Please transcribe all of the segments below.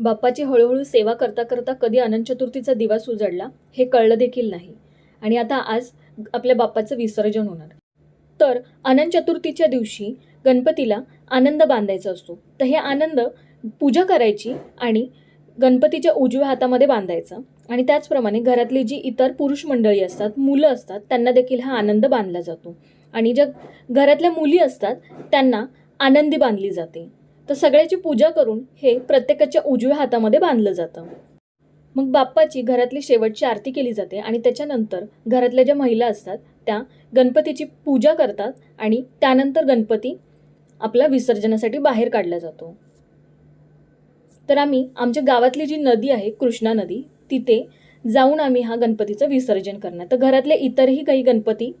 बाप्पाची हळूहळू सेवा करता करता कधी अनंत चतुर्थीचा दिवस उजडला हे कळलं देखील नाही. आणि आता आज आपल्या बाप्पाचं विसर्जन होणार. तर अनंत चतुर्थीच्या दिवशी गणपतीला आनंद बांधायचा असतो. तर हे आनंद पूजा करायची आणि गणपतीच्या उजव्या हातामध्ये बांधायचा. आणि त्याचप्रमाणे घरातली जी इतर पुरुष मंडळी असतात मुलं असतात त्यांना देखील हा आनंद बांधला जातो. आणि ज्या घरातल्या मुली असतात त्यांना आनंदी बांधली जाते. तर सगळ्याची पूजा करून हे प्रत्येकाच्या उजव्या हातामध्ये बांधलं जातं. मग बाप्पाची घरातली शेवटची आरती केली जाते आणि त्याच्यानंतर घरातल्या ज्या महिला असतात त्या गणपतीची पूजा करतात आणि त्यानंतर गणपती आपल्या विसर्जनासाठी बाहेर काढला जातो. तर आम्ही आमच्या गावातली जी नदी आहे कृष्णा नदी तिथे जाऊन आम्ही हा गणपतीचं विसर्जन करणार. तर घरातले इतरही काही गणपती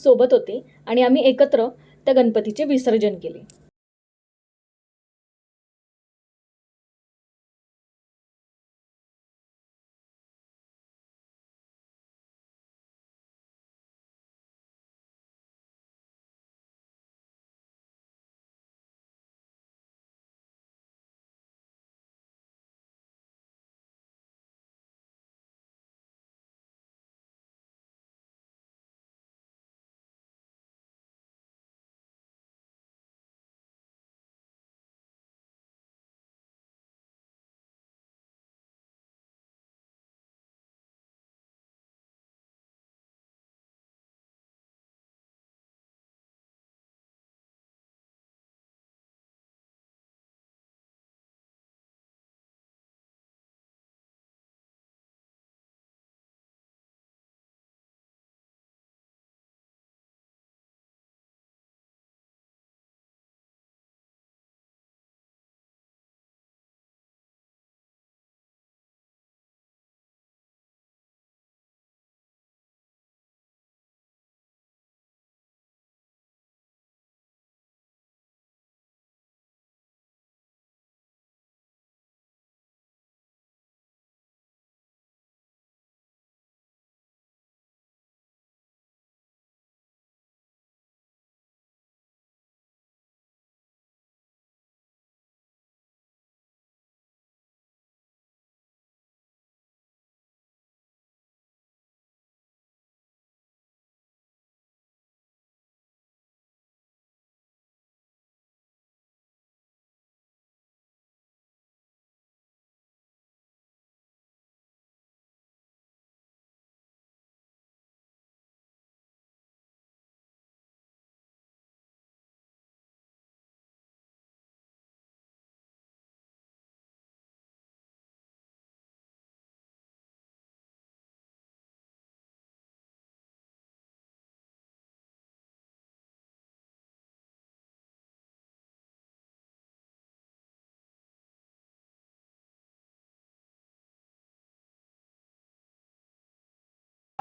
सोबत होते आणि आम्ही एकत्र त्या गणपतीचे विसर्जन केले.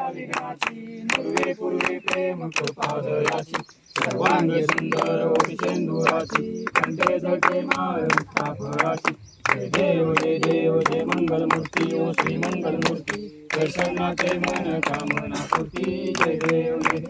पूर्वे पूर्वे प्रेम कृपादयाची सर्वांगी सुंदर ओषेंदुराची कंठे झळके माळ फळाची जय देव जय देव जय मंगल मूर्ती ओ श्री मंगल मूर्ती दर्शनाचे मन कामना पूर्ती. जय देव जय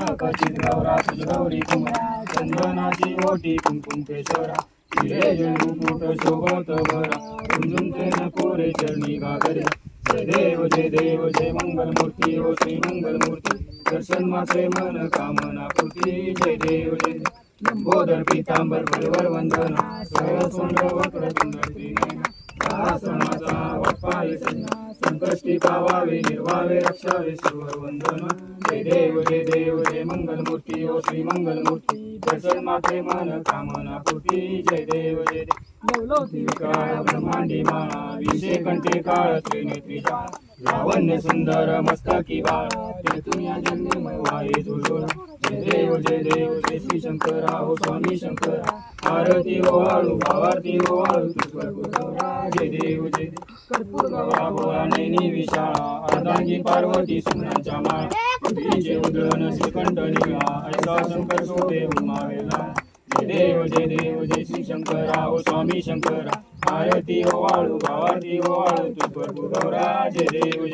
नाकाची गौरा तुझ गौरी कुमारा चंदनाची ओटी कुंकुम केशरा. हिरे जणमुकुट शोभत बरा झुंझुंचे नकोरे चरणी गागरे. जय देव जय देव जय मंगलमूर्ती ओ श्री मंगलमूर्ती. दर्शन मात्रे मन कामना पूर्ती. जय देव जय लंबोदर पितांबर परिवर वंदना. सरळ सोंड वक्र सुंदर त्रिनयना सणाचा वाटपाय संकष्टी पावावे निर्वावे रक्षावे सर्व वंदन. जय देव जय देव जय मंगलमूर्ती ओ श्री मंगलमूर्ती. दर्शन मात्रे मन कामना पूर्ती जय देव जय देव काळ ब्रह्मांडी माळा विषय कंठे काळ त्रिनेत्री लावण्य सुंदर मस्तकी बाळ ते तुम्ही जन्मय वाई झुलवला जय देव जय देव जय श्री शंकरा. हो स्वामी शंकर. आरती हो वाळू भावारती हो वाळू तुझवर गुरवरा. जय देव जय देव. कर्पूर गवा गोळा नैनी विशाळा. अर्धांगी पार्वती सुमनाच्या माळ. तुझे उदळण श्रीकंठ निळा ऐसा शंकर शोभे उमावेला जय देव जय देव जय श्री शंकरा. हो स्वामी शंकरा. आरती ओवाळू वाळू भावारती हो वाळू हो तुझवर गौरा देव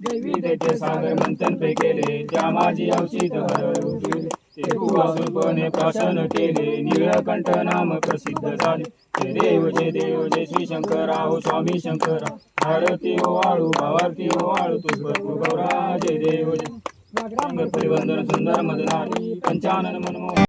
देवी त्याचे सागर मंथन पे केले त्या माझी औषध हरवू केले ते पूर्वासूरपणे प्राशन केले निळकंठ नाम प्रसिद्ध झाले. जय देव जय देव जय श्री शंकरा हो स्वामी शंकरा भारती हो वाळू भावारती हो वाळू तू प्रभू गौरा जय देव जय परिवंदन सुंदर मदनारी पंचानन मनमोहन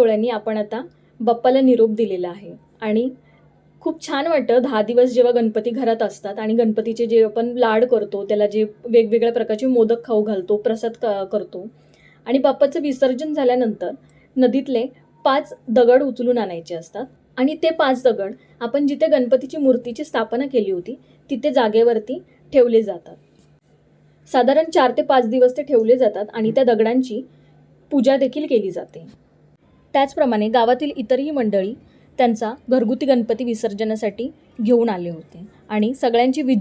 डोळ्यांनी आपण आता बाप्पाला निरोप दिलेला आहे. आणि खूप छान वाटतं दहा दिवस जेव्हा गणपती घरात असतात आणि गणपतीचे जे आपण लाड करतो त्याला जे वेगवेगळ्या प्रकारचे मोदक खाऊ घालतो प्रसाद क करतो. आणि बाप्पाचं विसर्जन झाल्यानंतर नदीतले पाच दगड उचलून आणायचे असतात. आणि ते पाच दगड आपण जिथे गणपतीची मूर्तीची स्थापना केली होती तिथे जागेवरती ठेवले जातात. साधारण चार ते पाच दिवस ते ठेवले जातात आणि त्या दगडांची पूजा देखील केली जाते. त्याचप्रमाणे गावातील इतरही मंडळी त्यांचा घरगुती गणपती विसर्जनासाठी घेऊन आले होते आणि सगळ्यांची विध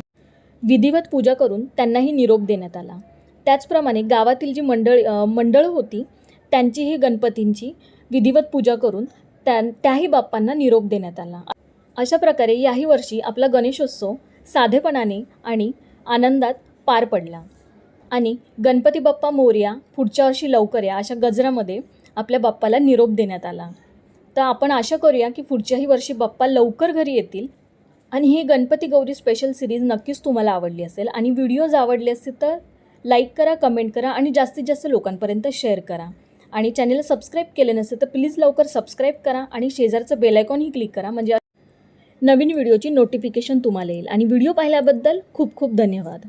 विधिवत पूजा करून त्यांनाही निरोप देण्यात आला. त्याचप्रमाणे गावातील जी मंडळ मंडळ होती त्यांचीही गणपतींची विधिवत पूजा करून त्या त्याही बाप्पांना निरोप देण्यात आला. अशा प्रकारे याही वर्षी आपला गणेशोत्सव साधेपणाने आणि आनंदात पार पडला. आणि गणपती बाप्पा मोर्या पुढच्या वर्षी लवकर या अशा गजरामध्ये आपल्या बाप्पाला निरोप देण्यात आला. तर आपण आशा करूया की पुढच्याही वर्षी बाप्पा लवकर घरी येतील आणि ही गणपती गौरी स्पेशल सिरीज नक्कीच तुम्हाला आवडली असेल. आणि व्हिडिओज आवडले असतील तर लाईक करा कमेंट करा आणि जास्तीत जास्त लोकांपर्यंत शेअर करा. आणि चॅनलला सबस्क्राईब केले नसेल तर प्लीज लवकर सबस्क्राईब करा आणि शेजारचं बेलायकॉनही क्लिक करा. म्हणजे नवीन व्हिडिओची नोटिफिकेशन तुम्हाला येईल. आणि व्हिडिओ पाहिल्याबद्दल खूप खूप धन्यवाद.